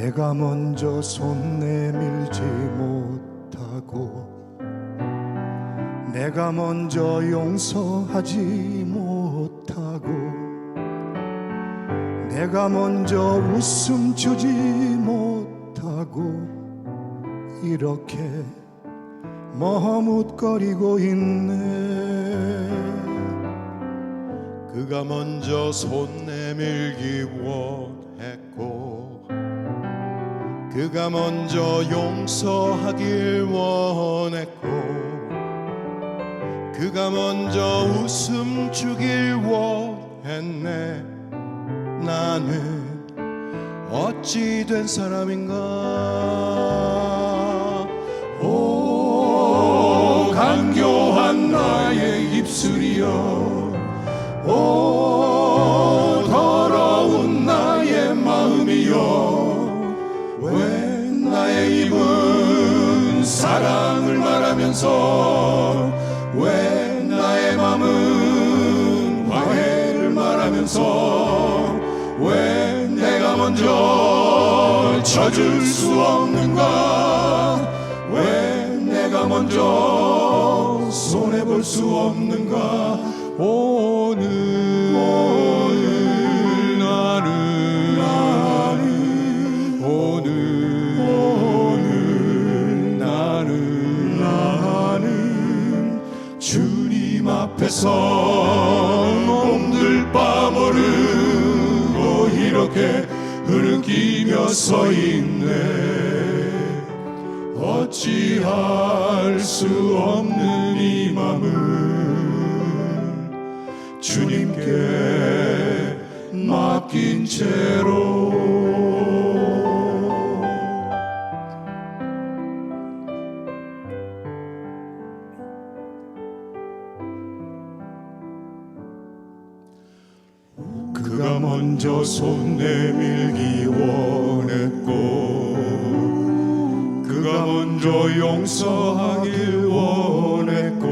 내가 먼저 손 내밀지 못하고 내가 먼저 용서하지 못하고 내가 먼저 웃음 주지 못하고 이렇게 머뭇거리고 있네. 그가 먼저 손 내밀기 원했고 그가 먼저 용서하길 원했고 그가 먼저 웃음 주길 원했네. 나는 어찌 된 사람인가? 오 간교한 나의 입술이여 사랑을 말하면서 왜 나의 마음은 화해를 말하면서 왜 내가 먼저 져줄 수 없는가? 왜 내가 먼저 손해볼 수 없는가? 오늘 앞에서 몸들 빠모르고 이렇게 흐느끼며 서 있네. 어찌할 수 없는 이 맘을 주님께 맡긴 채로 그가 먼저 손 내밀기 원했고 그가 먼저 용서하길 원했고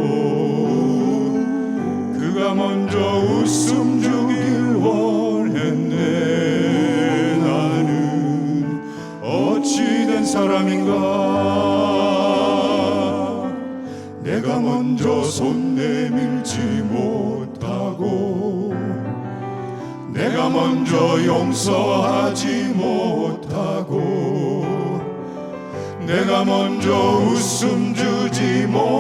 그가 먼저 웃음 주길 원했네. 나는 어찌 된 사람인가? 내가 먼저 손 내밀지 못하고 먼저 용서하지 못하고 내가 먼저 웃음 주지 못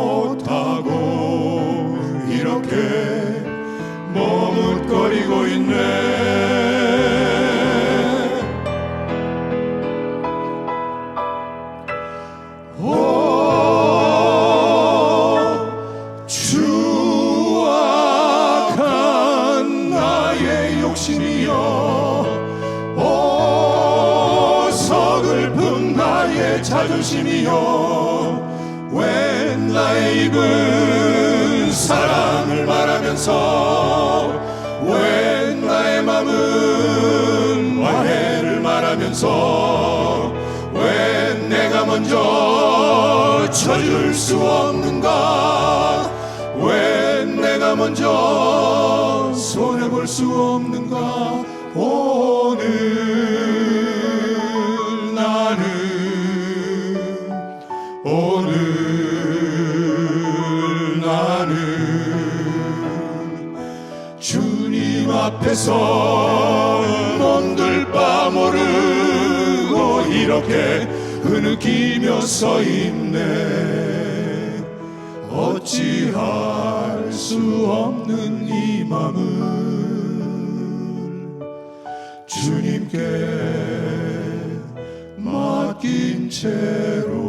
자존심이여 왜 나의 입은 사랑을 말하면서 왜 나의 맘은 화해를 말하면서 왜 내가 먼저 쳐줄 수 없는가 왜 내가 먼저 손해볼 수 없는가 오늘 주님 앞에서 몸들 빠모르고 이렇게 흐느끼며 서 있네. 어찌할 수 없는 이 맘은 주님께 맡긴 채로